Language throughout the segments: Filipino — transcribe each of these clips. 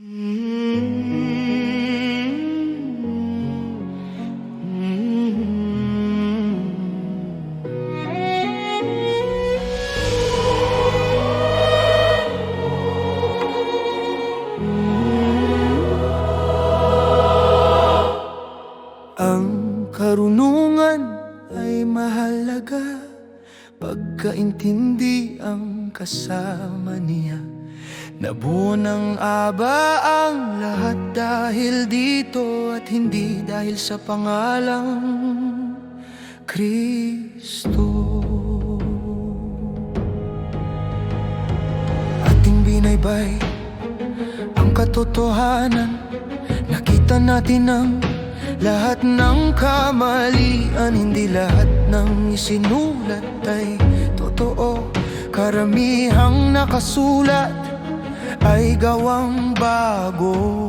Ang karunungan ay mahalaga. Pagkaintindi ang kasama niya Nabuo ng aba ang lahat dahil dito At hindi dahil sa pangalang Kristo. Ating binaybay ang katotohanan. Nakita natin ang lahat ng kamalian. Hindi lahat ng isinulat ay totoo. Karamihang nakasulat ay gawang bago.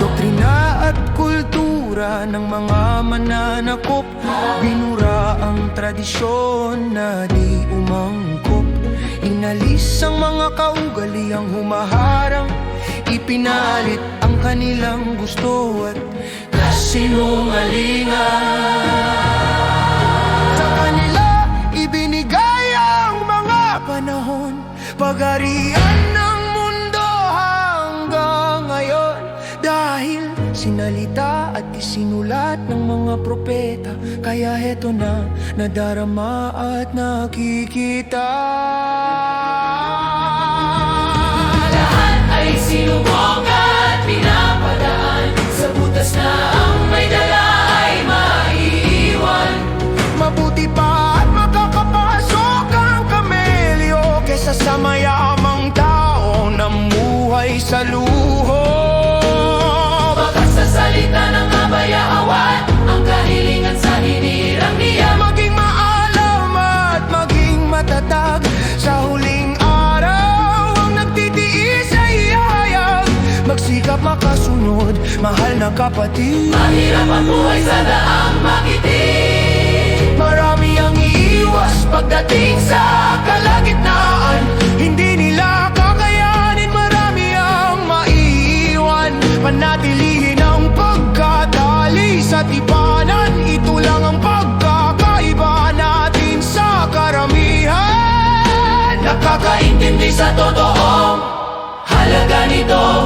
Doktrina at kultura ng mga mananakop Binura ang tradisyon na di umangkop. Inalis ang mga kaugaliang humaharang Ipinalit ang kanilang gusto at kasinungalingan Pagarian ng mundo hanggang ngayon. Dahil sinalita at isinulat ng mga propeta Kaya heto na nadarama at nakikita. Lahat ay sinubok mayamang tao na muhay sa luho. Bakas sa salita ng abayawan Ang kahilingan sa hinirang niya. Maging maalam at maging matatag. Sa huling araw Ang nagtitiis ay ihayag Magsikap makasunod Mahal na kapatid. Mahirap ang buhay sa daang makitin Marami ang iiwas Pagdating sa sa totoong halaga nito.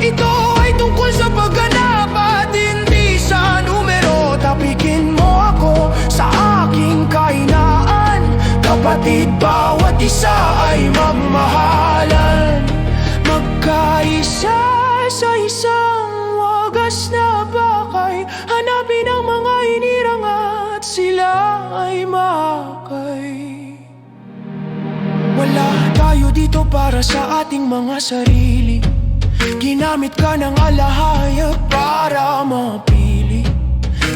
Ito ay tungkol sa pagganap at hindi sa numero. Tapikin mo ako sa aking kahinaan Kapatid, bawat isa ay magmahalan. Magkaisa sa isang wagas na bakay dito para sa ating mga sarili. Ginamit ka ng alahayag para mapili.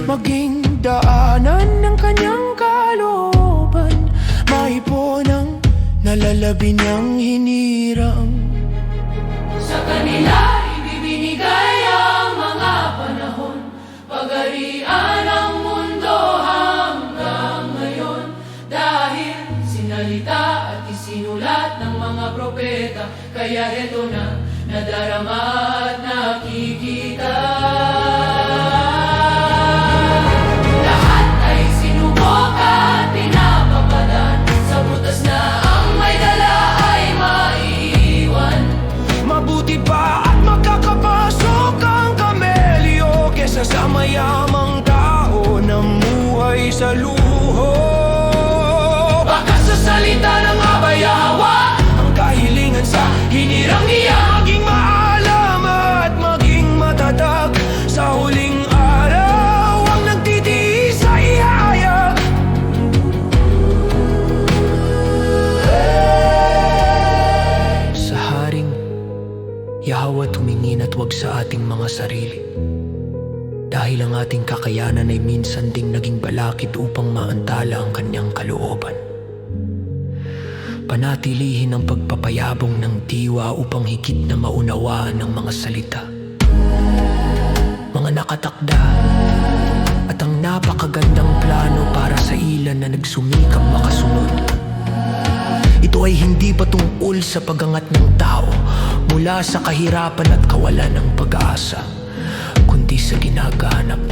Maging daanan ng kanyang kalooban. Maipon ang nalalabi niyang hinirang. Sa kanila Kaya heto na nadarama at nakikita. Lahat ay sinubok at pinapapadaan. Sa butas na ang may dala ay maiiwan Mabuti pa at makakapasok ang kamelyo Kesa sa mayamang tao na muhay sa luho. Baka sa salita ng Hinirang niya Maging maalam at maging matatag Sa huling araw Ang nagtitiis ay ihayag Sa haring Yahawa tumingin at wag sa ating mga sarili. Dahil ang ating kakayanan ay minsan ding naging balakid upang maantala ang kanyang kalooban Panatilihin ang pagpapayabong ng diwa upang higit na maunawaan ang mga salita. Mga nakatakda at ang napakagandang plano para sa ilan na nagsumikap makasunod. Ito ay hindi patungkol sa pagangat ng tao mula sa kahirapan at kawalan ng pag-asa, kundi sa ginaganap na